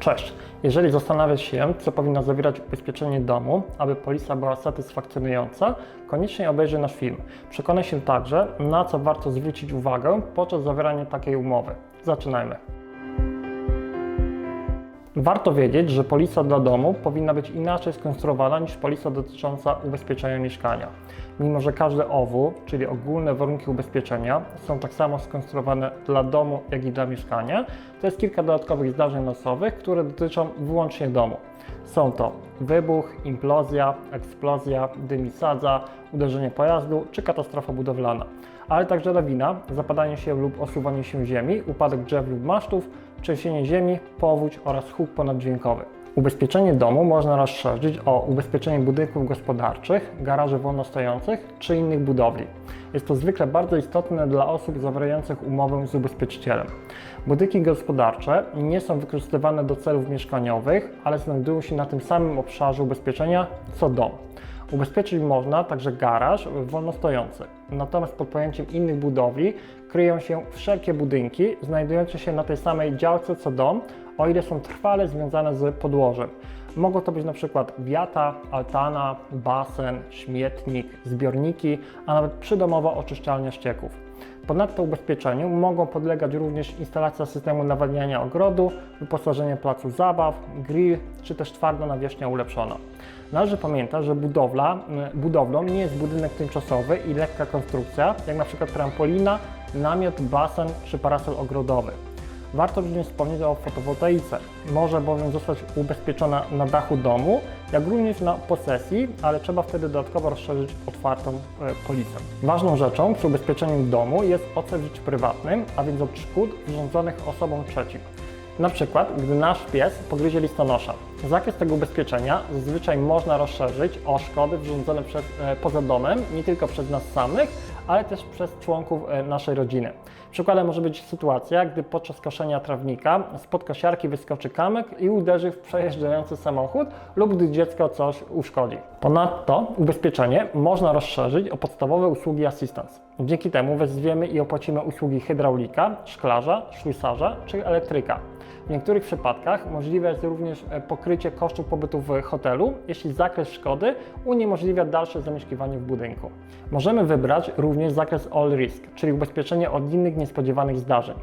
Cześć. Jeżeli zastanawiasz się, co powinno zawierać ubezpieczenie domu, aby polisa była satysfakcjonująca, koniecznie obejrzyj nasz film. Przekonaj się także, na co warto zwrócić uwagę podczas zawierania takiej umowy. Zaczynajmy. Warto wiedzieć, że polisa dla domu powinna być inaczej skonstruowana niż polisa dotycząca ubezpieczenia mieszkania. Mimo, że każde OWU, czyli ogólne warunki ubezpieczenia, są tak samo skonstruowane dla domu, jak i dla mieszkania, to jest kilka dodatkowych zdarzeń losowych, które dotyczą wyłącznie domu. Są to wybuch, implozja, eksplozja, dym i sadza, uderzenie pojazdu czy katastrofa budowlana, ale także lawina, zapadanie się lub osuwanie się ziemi, upadek drzew lub masztów, trzęsienie ziemi, powódź oraz huk ponaddźwiękowy. Ubezpieczenie domu można rozszerzyć o ubezpieczenie budynków gospodarczych, garaży wolnostojących czy innych budowli. Jest to zwykle bardzo istotne dla osób zawierających umowę z ubezpieczycielem. Budynki gospodarcze nie są wykorzystywane do celów mieszkaniowych, ale znajdują się na tym samym obszarze ubezpieczenia co dom. Ubezpieczyć można także garaż wolnostojący. Natomiast pod pojęciem innych budowli kryją się wszelkie budynki znajdujące się na tej samej działce co dom, o ile są trwale związane z podłożem. Mogą to być na przykład wiata, altana, basen, śmietnik, zbiorniki, a nawet przydomowa oczyszczalnia ścieków. Ponadto ubezpieczeniu mogą podlegać również instalacja systemu nawadniania ogrodu, wyposażenie placu zabaw, grill czy też twarda nawierzchnia ulepszona. Należy pamiętać, że budowla, budowlą nie jest budynek tymczasowy i lekka konstrukcja, jak przykład trampolina, namiot, basen czy parasol ogrodowy. Warto również wspomnieć o fotowoltaice. Może bowiem zostać ubezpieczona na dachu domu, jak również na posesji, ale trzeba wtedy dodatkowo rozszerzyć otwartą e, polisę. Ważną rzeczą przy ubezpieczeniu domu jest OC w życiu prywatnym, a więc od szkód wyrządzonych osobom trzecim. Na przykład, gdy nasz pies pogryzie listonosza. Zakres tego ubezpieczenia zazwyczaj można rozszerzyć o szkody wyrządzone przez, e, poza domem, nie tylko przez nas samych, ale też przez członków e, naszej rodziny. Przykładem może być sytuacja, gdy podczas koszenia trawnika spod kosiarki wyskoczy kamyk i uderzy w przejeżdżający samochód lub gdy dziecko coś uszkodzi. Ponadto ubezpieczenie można rozszerzyć o podstawowe usługi assistance. Dzięki temu wezwiemy i opłacimy usługi hydraulika, szklarza, ślusarza czy elektryka. W niektórych przypadkach możliwe jest również e, pokrycie kosztów pobytu w hotelu, jeśli zakres szkody uniemożliwia dalsze zamieszkiwanie w budynku. Możemy wybrać również zakres all risk, czyli ubezpieczenie od innych niespodziewanych zdarzeń.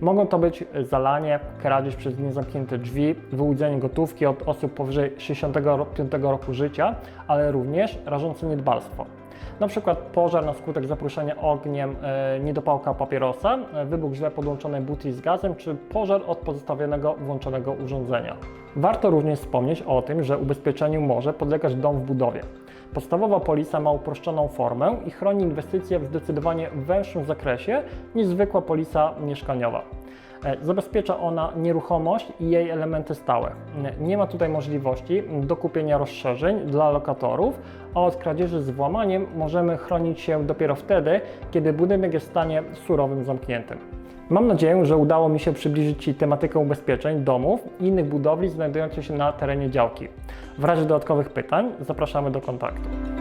Mogą to być zalanie, kradzież przez niezamknięte drzwi, wyłudzenie gotówki od osób powyżej 65 roku życia, ale również rażące niedbalstwo. Na przykład pożar na skutek zapruszenia ogniem e, niedopałka papierosa, e, wybuch źle podłączonej butli z gazem, czy pożar od pozostawionego włączonego urządzenia. Warto również wspomnieć o tym, że ubezpieczeniu może podlegać dom w budowie. Podstawowa polisa ma uproszczoną formę i chroni inwestycje w zdecydowanie węższym zakresie niż zwykła polisa mieszkaniowa. E, Zabezpiecza ona nieruchomość i jej elementy stałe. E, Nie ma tutaj możliwości dokupienia rozszerzeń dla lokatorów, a od kradzieży z włamaniem możemy chronić się dopiero wtedy, kiedy budynek jest w stanie surowym zamkniętym. Mam nadzieję, że udało mi się przybliżyć Ci tematykę ubezpieczeń domów i innych budowli znajdujących się na terenie działki. W razie dodatkowych pytań zapraszamy do kontaktu.